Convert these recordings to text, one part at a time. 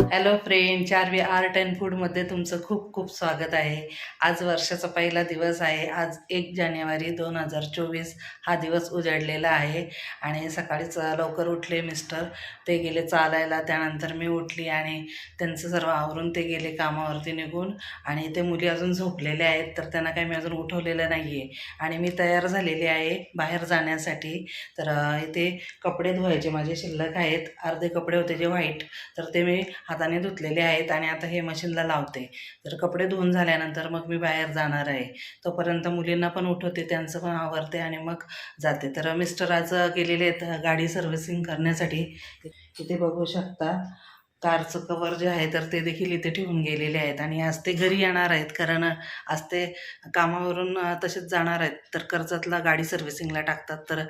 Hello friend Charvi art and फूडमध्ये तुमचं खूप खूप स्वागत आहे. आज वर्षाचा पहिला दिवस आहे. आज एक जानेवारी दोन हजार चोवीस हा दिवस उजाडलेला आहे. आणि सकाळीच लवकर उठले मिस्टर. ते गेले चालायला. त्यानंतर मी उठली आणि त्यांचं सर्व आवरून ते गेले कामावरती निघून. आणि ते मुली अजून झोपलेले आहेत तर त्यांना काही मी अजून उठवलेलं नाही आहे आणि मी तयार झालेली आहे बाहेर जाण्यासाठी. तर इथे कपडे धुवायचे माझे शिल्लक आहेत. अर्धे कपडे होते जे व्हाईट तर ते मी हाताने धुतलेले आहेत आणि आता हे मशीनला लावते. तर कपडे धुवून झाल्यानंतर मग मी बाहेर जाणार आहे. तोपर्यंत मुलींना पण उठवते त्यांचं पण आवरते आणि मग जाते. तर मिस्टर आज गेलेले आहेत गाडी सर्व्हिसिंग करण्यासाठी. इथे बघू शकता कारचं कवर जे आहे तर ते देखील इथे ठेवून गेलेले आहेत आणि आज ते घरी येणार आहेत. कारण आज ते कामावरून तसेच जाणार आहेत. तर कर्जतला गाडी सर्व्हिसिंगला टाकतात. तर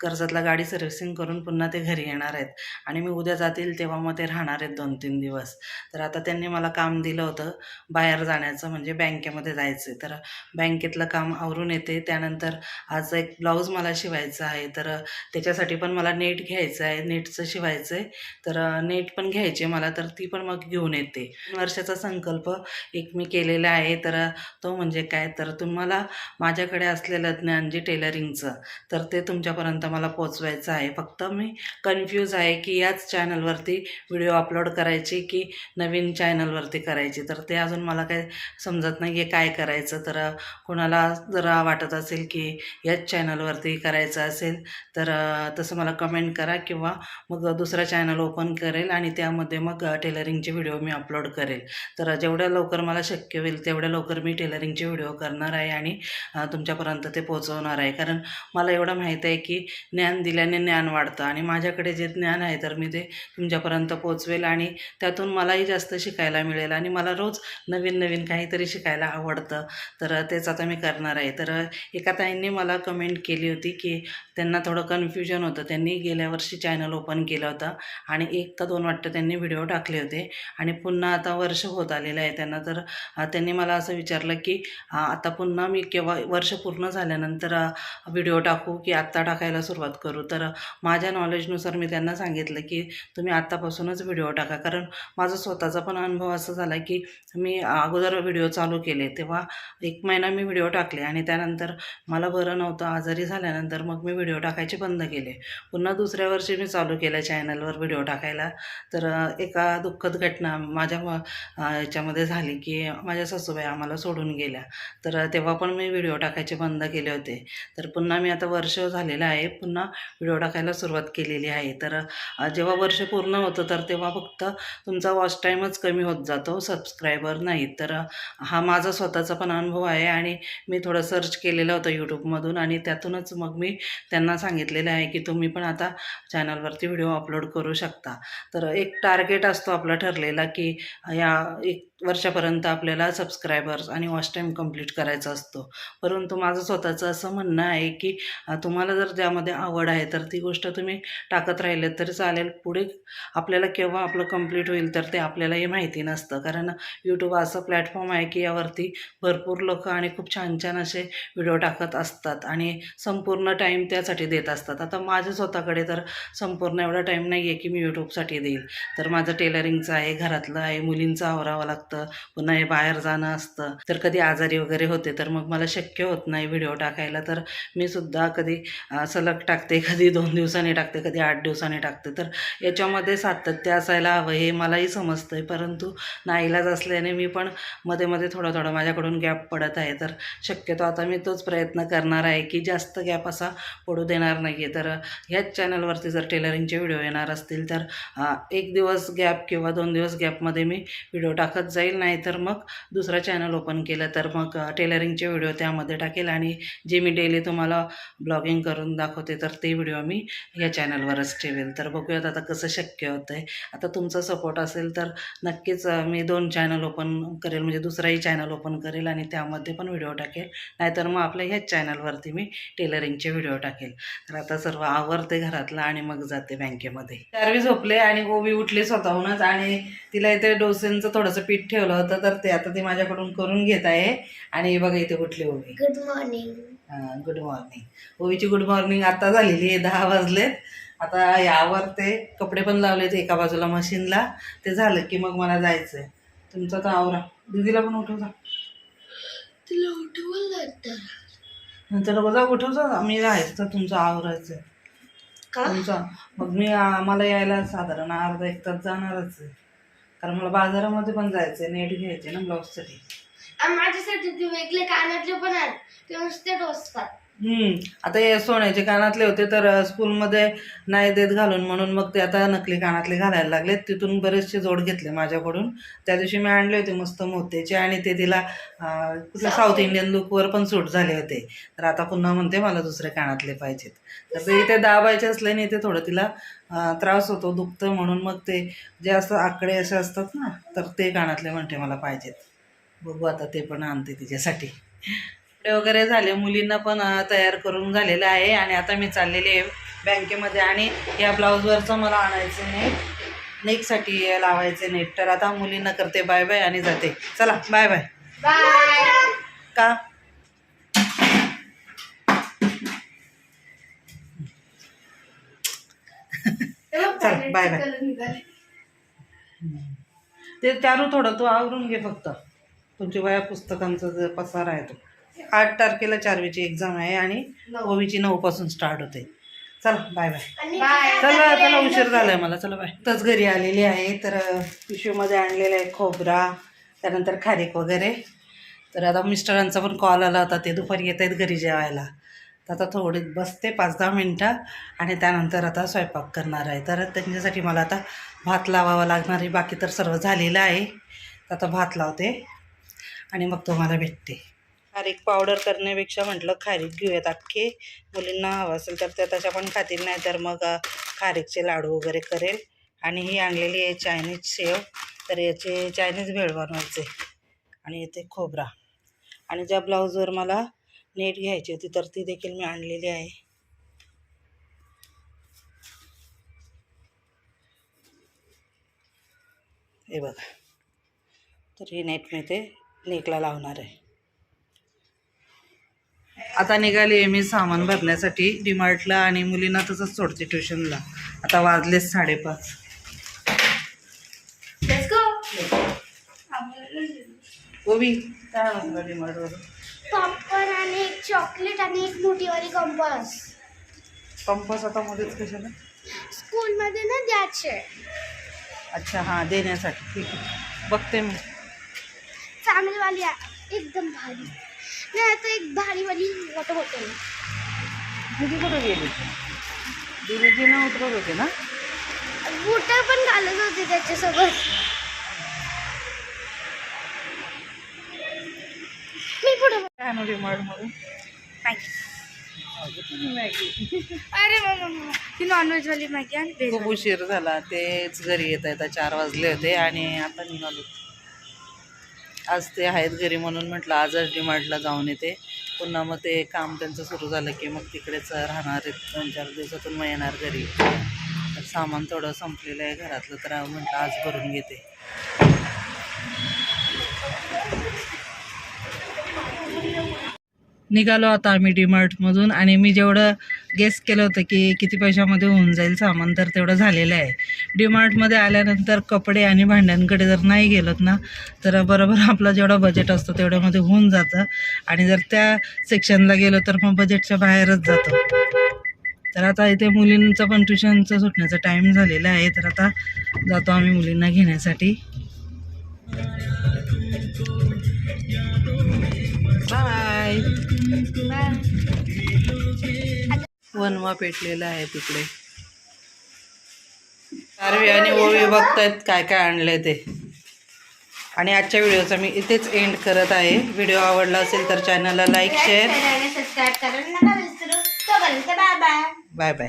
कर्जतला गाडी सर्व्हिसिंग करून पुन्हा ते घरी येणार आहेत. आणि मी उद्या जातील तेव्हा मग ते राहणार आहेत दोन तीन दिवस. तर आता त्यांनी मला काम दिलं होतं बाहेर जाण्याचं म्हणजे बँकेमध्ये जायचं तर बँकेतलं काम आवरून येते. त्यानंतर आज एक ब्लाऊज मला शिवायचं आहे. तर त्याच्यासाठी पण मला नेट घ्यायचं आहे. नेटचं शिवायचं आहे तर नेट पण घ्यायचे मला. तर ती पण मग घेऊन येते. वर्षाचा संकल्प एक मी केलेला आहे. तर तो म्हणजे काय? तर तुम्हाला माझ्याकडे असलेलं ज्ञान जे टेलरिंगचं तर ते तुमच्यापर्यंत मला पोचवायचं आहे. फक्त मी कन्फ्यूज आहे की याच चॅनलवरती व्हिडिओ अपलोड करायची की नवीन चॅनलवरती करायची. तर ते अजून मला काय समजत नाही आहे काय करायचं. तर कोणाला जरा वाटत असेल की याच चॅनलवरती करायचं असेल तर तसं मला कमेंट करा किंवा मग दुसरा चॅनल ओपन करेल आणि त्यामध्ये मग टेलरिंगचे व्हिडिओ मी अपलोड करेल. तर जेवढ्या लवकर मला शक्य होईल तेवढ्या लवकर मी टेलरिंगचे व्हिडिओ करणार आहे आणि तुमच्यापर्यंत ते पोहोचवणार आहे. कारण मला एवढं माहीत आहे की ज्ञान दिल्याने ज्ञान वाढतं. आणि माझ्याकडे जे ज्ञान आहे तर मी ते तुमच्यापर्यंत पोचवेल आणि त्यातून मलाही जास्त शिकायला मिळेल आणि मला रोज नवीन नवीन काहीतरी शिकायला आवडतं. तर तेच आता मी करणार आहे. तर एका ताईंनी मला कमेंट केली होती की त्यांना थोडं कन्फ्युजन होतं. त्यांनी गेल्या वर्षी चॅनल ओपन केलं होतं आणि एक का दोन वाटतं त्यांनी व्हिडिओ टाकले होते. आणि पुन्हा आता वर्ष होत आलेलं आहे त्यांना. तर त्यांनी मला असं विचारलं की आता पुन्हा मी केव्हा वर्ष पूर्ण झाल्यानंतर व्हिडिओ टाकू की आत्ता टाकायला सुरुवात करू. तर माझ्या नॉलेजनुसार मी त्यांना सांगितलं की तुम्ही आत्तापासूनच व्हिडिओ टाका. कारण माझा स्वतःचा पण अनुभव असा झाला की मी अगोदर व्हिडिओ चालू केले तेव्हा एक महिना मी व्हिडिओ टाकले आणि त्यानंतर मला बरं नव्हतं. आजारी झाल्यानंतर मग मी व्हिडिओ टाकायचे बंद केले. पुन्हा दुसऱ्या वर्षी मी चालू केलं चॅनलवर व्हिडिओ टाकायला. तर एका दुःखद घटना माझ्या याच्यामध्ये झाली की माझ्या सासूबाई आम्हाला सोडून गेल्या. तर तेव्हा पण मी व्हिडिओ टाकायचे बंद केले होते. तर पुन्हा मी आता वर्ष झालेलं आहे. पुन्हा व्हिडिओ टाकायला सुरुवात केलेली आहे. तर जेव्हा वर्ष पूर्ण होतं तर तेव्हा फक्त तुमचा वॉच टाईमच कमी होत जातो सबस्क्रायबर नाही तर हा माझा स्वतःचा पण अनुभव आहे आणि मी थोडं सर्च केलेलं होतं यूट्यूबमधून आणि त्यातूनच मग मी त्यांना सांगितलेलं आहे की तुम्ही पण आता चॅनलवरती व्हिडिओ अपलोड करू शकता. तर एक टार्गेट असतो आपला ठरलेला की या एक वर्षापर्यंत आपल्याला सबस्क्रायबर्स आणि वॉच टाईम कंप्लीट करायचा असतो. परंतु माझं स्वतःचं असं म्हणणं आहे की तुम्हाला जर ज्यामध्ये आवड आहे तर ती गोष्ट तुम्ही टाकत राहिले तरी चालेल. पुढे आपल्याला केव्हा आपलं कंप्लीट होईल तर ते आपल्यालाही माहिती नसतं. कारण यूट्यूब असं प्लॅटफॉर्म आहे की यावरती भरपूर लोक आणि खूप छान छान असे व्हिडिओ टाकत असतात आणि संपूर्ण टाईम त्यासाठी देत असतात. आता माझ्या स्वतःकडे तर संपूर्ण एवढा टाईम नाही आहे की मी यूट्यूबसाठी देईल. तर माझं टेलरिंगचं आहे घरातलं आहे मुलींचं आवरावं लागतं. पुन्हा हे बाहेर जाणं असतं. तर कधी आजारी वगैरे होते तर मग मला शक्य होत नाही व्हिडिओ टाकायला. तर मी सुद्धा कधी सलग टाकते कधी दोन दिवसांनी टाकते कधी आठ दिवसांनी टाकते. तर याच्यामध्ये सातत्य असायला हवं हे मलाही समजतं आहे परंतु नाईलाज असल्याने मी पण मध्ये मध्ये थोडं थोडं माझ्याकडून गॅप पडत आहे. तर शक्यतो आता मी तोच प्रयत्न करणार आहे की जास्त गॅप असा पडू देणार नाही आहे तर ह्याच चॅनलवरती जर टेलरिंगचे व्हिडिओ येणार असतील तर एक दिवस गॅप किंवा दोन दिवस गॅपमध्ये मी व्हिडिओ टाकत जाईल नाही तर मग दुसरा चॅनल ओपन केलं तर मग टेलरिंगचे व्हिडिओ त्यामध्ये टाकेल आणि जे मी डेली तुम्हाला ब्लॉगिंग करून दाखवते तर ते व्हिडिओ मी या चॅनलवरच ठेवेल. तर बघूयात आता कसं शक्य होतं आहे आता तुमचा सपोर्ट असेल तर नक्कीच मी दोन चॅनल ओपन करेल म्हणजे दुसराही चॅनल ओपन करेल आणि त्यामध्ये पण व्हिडिओ टाकेल. नाहीतर मग आपल्या ह्याच चॅनलवरती मी टेलरिंगचे व्हिडिओ टाकेल. तर आता सर्व आवरते घरातलं आणि मग जाते बँकेमध्ये चारवी झोपले आणि गोबी उठले स्वतःहूनच आणि तिला इथे डोसेंचं थोडंसं पीठ ठेवलं होतं तर ते आता ती माझ्याकडून करून घेत आहे. आणि बघा इथे उठली Ovi. Good morning good morning ओवीची good morning आता झालेली आहे दहा वाजलेत. आता यावर ते कपडे पण लावले ते एका बाजूला मशीनला. ते झालं की मग मला जायचं आहे तुमचं तर आवरा. दीदीला पण उठवता. तुला उठवलं नंतर बघा उठवता. मी राहायचं तर तुमचं आवरायचं तुमचा मग मी आ, मला यायला साधारण अर्धा एक तास जाणारच आहे. कारण मला बाजारामध्ये पण जायचंय नेट घ्यायचे ना ब्लाऊजसाठी. आणि माझ्यासाठी ते वेगळे कानातले पण आहेत ते नुसते टोचतात आता हे सोन्याचे कानातले होते तर स्कूलमध्ये नाही देत घालून म्हणून मग ते आता नकली कानातले घालायला लागले तिथून बरेचसे जोड घेतले माझ्याकडून. त्या दिवशी मी आणले होते मस्त मोत्याचे आणि ते तिला कुठल्या साऊथ इंडियन लुकवर पण सूट झाले होते. तर आता पुन्हा म्हणते मला दुसरे कानातले पाहिजेत. तर ते इथे दाबायचे असल्याने ते थोडं तिला त्रास होतो दुखतं म्हणून मग ते जे असं आकडे असे असतात ना तर ते कानातले म्हणते मला पाहिजेत. बघू आता ते पण आणते तिच्यासाठी. वगैरे झाले मुलींना पण तयार करून झालेलं आहे. आणि आता मी चाललेली आहे बँकेमध्ये आणि या ब्लाऊजवरचं मला आणायचं नेट नेकसाठी लावायचे नेट. तर आता मुलींना करते बाय बाय आणि जाते. चला बाय बाय. बाय. का? चल, बाय बाय. ते चारू थोडं तू आवरून घे फक्त. तुमच्या वया पुस्तकांचा पसार आहे तो. आठ तारखेला चारवीची एक्झाम आहे आणि ओवीची नऊ पासून स्टार्ट होते. चला बाय बाय बाय चला चला उशीर झालाय मला. चला बाय तच घरी आलेली आहे तर पिशवीमध्ये आणलेलं आहे खोबरा त्यानंतर खारीक वगैरे. तर आता मिस्टरांचा पण कॉल आला होता ते दुपारी येत आहेत घरी जेवायला. तर आता थोडी बसते पाच दहा मिनटं आणि त्यानंतर आता स्वयंपाक करणार आहे. तर त्यांच्यासाठी मला आता भात लावावा लागणार आहे बाकी तर सर्व झालेलं आहे. तर आता भात लावते आणि मग तुम्हाला भेटते. खारीक पावडर करण्यापेक्षा म्हटलं खारीक घेऊयात. अख्खे मुलींना हवं असेल तर त्या तशा पण खातील नाही तर मग खारीकचे लाडू वगैरे करेल. आणि ही आणलेली आहे चायनीज शेव. तर याचे चायनीज भेळ बनवायचे. आणि येते खोबरा. आणि ज्या ब्लाऊजवर मला नेट घ्यायची होती तर ती देखील मी आणलेली आहे. हे बघा. तर ही नेट मी ते नेकला लावणार आहे. आता निघाली आहे मी सामान भरण्यासाठी. डीमार्टला आणि मुलींना तसंच सोडते ट्युशनला. आता वाजलेच साडेपाच. लेट्स गो ओवी. काय आणलं डीमार्टवरून पॉपकॉर्न आणि एक चॉकलेट आणि एक मोठीवाली कंपास कंपास आता मध्येच कशाला? स्कूलमध्ये ना द्यायचे. अच्छा हां देण्यासाठी. ठीक आहे. बघते मी. चांगलीवाली आहे. एकदम भारी. नाही आता एक भारीवाली वॉटर बॉटल दिदी कुठं गेली? दिदीजी ना उतरत होते ना? बुटर पण घालत होते त्याच्यासोबत. मी पुढे काय डीमार्टमधून मॅगी? अरे मम्मा ती नॉनव्हेज वाली मॅगी आणि खूप उशीर झाला. तेच घरी येत येता चार वाजले होते आणि आता निघालो. आज ते आहेत घरी म्हणून म्हटलं आजच डिमार्टला जाऊन येते. पुन्हा मग ते काम त्यांचं सुरू झालं की मग तिकडेच राहणार आहेत दोन चार दिवसातून मग येणार घरी. तर सामान थोडं संपलेलं आहे घरातलं तर म्हटलं आज भरून घेते. निघालो आता आम्ही डीमार्टमधून आणि मी जेवढं गेस केलं होतं की किती पैशामध्ये होऊन जाईल सामान तर तेवढं झालेलं आहे. डीमार्टमध्ये आल्यानंतर कपडे आणि भांड्यांकडे जर नाही गेलोत ना तर बरोबर आपलं जेवढं बजेट असतं तेवढ्यामध्ये होऊन जातं. आणि जर त्या सेक्शनला गेलो तर मग बजेटच्या बाहेरच जातो. तर आता इथे मुलींचं पण ट्युशनचं सुटण्याचा टाईम झालेला आहे तर आता जातो आम्ही मुलींना घेण्यासाठी. बाय वनवा पेटलेला आहे तिकडे. आरवी आणि ओवी बघतायत काय काय आणलंय ते. आणि आजच्या व्हिडिओचा मी इथेच एंड करत आहे. व्हिडिओ आवडला असेल तर चॅनलला लाईक शेअर बाय बाय